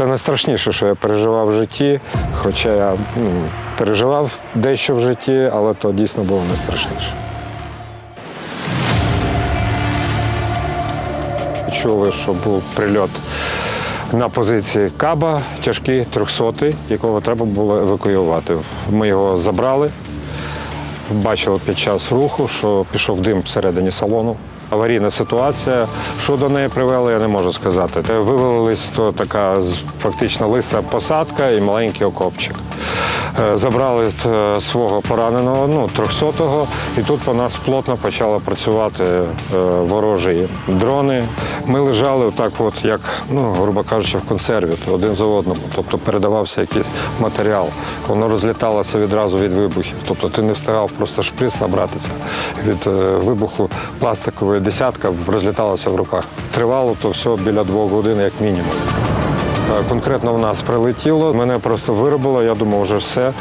Це найстрашніше, що я переживав в житті, хоча я ну, переживав дещо в житті, але то дійсно було найстрашніше. Чули, що був прильот на позиції Каба, тяжкий 300 якого треба було евакуювати. Ми його забрали. Бачили під час руху, що пішов дим всередині салону. Аварійна ситуація. Що до неї привело, я не можу сказати. Вивелились то така фактично лиса посадка і маленький окопчик. Е, Забрали е, свого пораненого, ну, 300-го, і тут по нас плотно почали працювати е, ворожі дрони. Ми лежали отак, от, як, ну, грубо кажучи, в консерві, один за одним. Тобто передавався якийсь матеріал. Воно розліталося відразу від вибухів. Тобто ти не встигав просто шприц набратися від вибуху пластикової десятка, розліталося в руках. Тривало то все біля двох годин, як мінімум. Е, Конкретно в нас прилетіло, мене просто виробило, я думав, вже все.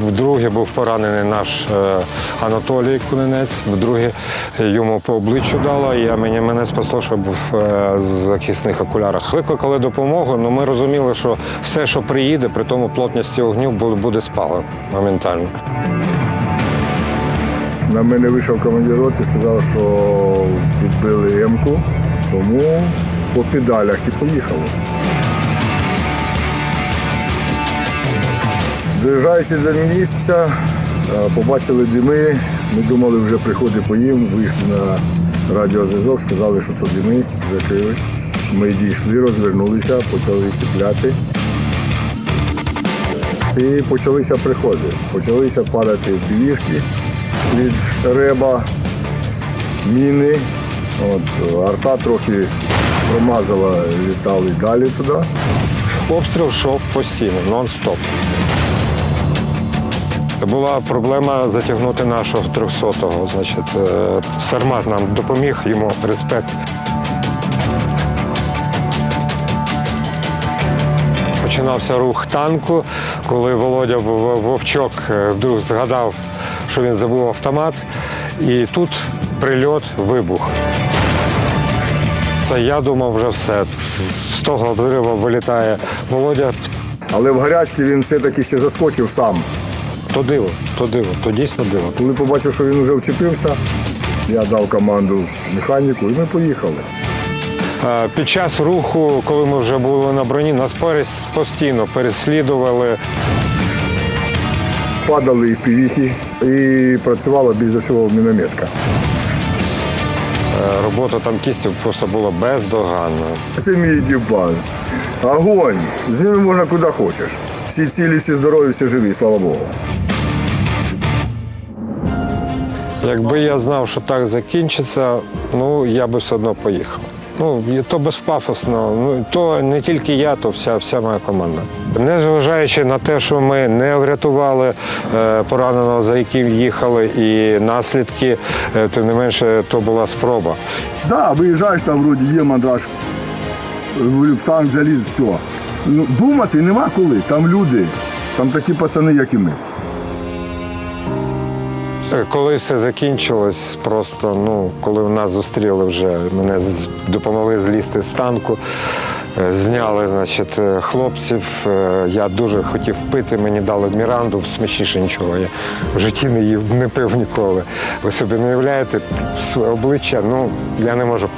Вдруге був поранений наш е, Анатолій Кунинець, вдруге йому по обличчю дало, і мені, мене спасло, що був е, в захисних окулярах. Викликали допомогу, але ми розуміли, що все, що приїде, при тому плотності огню буде, спало моментально. На мене вийшов командир роти, сказав, що підбили М-ку, тому по педалях і поїхало. Доїжджаючи до місця, е, побачили дими. Ми думали, вже приходить по їм, вийшли на радіозв'язок, сказали, що то дими закрили. Ми дійшли, розвернулися, почали ціпляти. І почалися приходи. Почалися падати півішки від реба, міни. От, арта трохи промазала, літали далі туди. Обстріл йшов постійно, нон-стоп. Була проблема затягнути нашого 300-го. Значить, е, Сармат нам допоміг, йому респект. Починався рух танку, коли Володя Вовчок е, вдруг згадав, що він забув автомат, і тут прильот, вибух. Та я думав, вже все. З того взриву вилітає Володя. Але в гарячці він все-таки ще заскочив сам. То диво, то диво, то дійсно диво. Коли побачив, що він вже вчепився, я дав команду механіку і ми поїхали. Під час руху, коли ми вже були на броні, нас постійно переслідували. Падали і в півіхи, і працювала більш за всього мінометка. Е, Робота танкістів просто була бездоганною. Це мій дібан. Огонь! З ними можна куди хочеш. Всі цілі, всі здорові, всі живі, слава Богу. Якби я знав, що так закінчиться, ну я би все одно поїхав. Ну, то безпафосно. Ну то не тільки я, то вся, вся моя команда. Незважаючи на те, що ми не врятували е, пораненого, за яким їхали, і наслідки, е, тим не менше, то була спроба. Да, виїжджаєш там вроді є мандраж, в танк заліз, все. Ну, думати нема коли, там люди, там такі пацани, як і ми. Е, Коли все закінчилось, просто ну, коли нас зустріли вже, мене допомогли злізти з танку, е, зняли значить, е, хлопців. Я дуже хотів пити, мені дали Міранду, смачніше нічого. Я в житті не їв, не пив ніколи. Ви собі не уявляєте своє обличчя, ну я не можу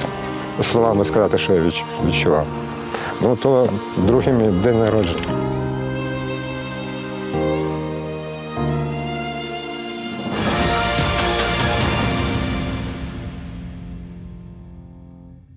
словами сказати, що я відчував. Ну то другий мій день народження.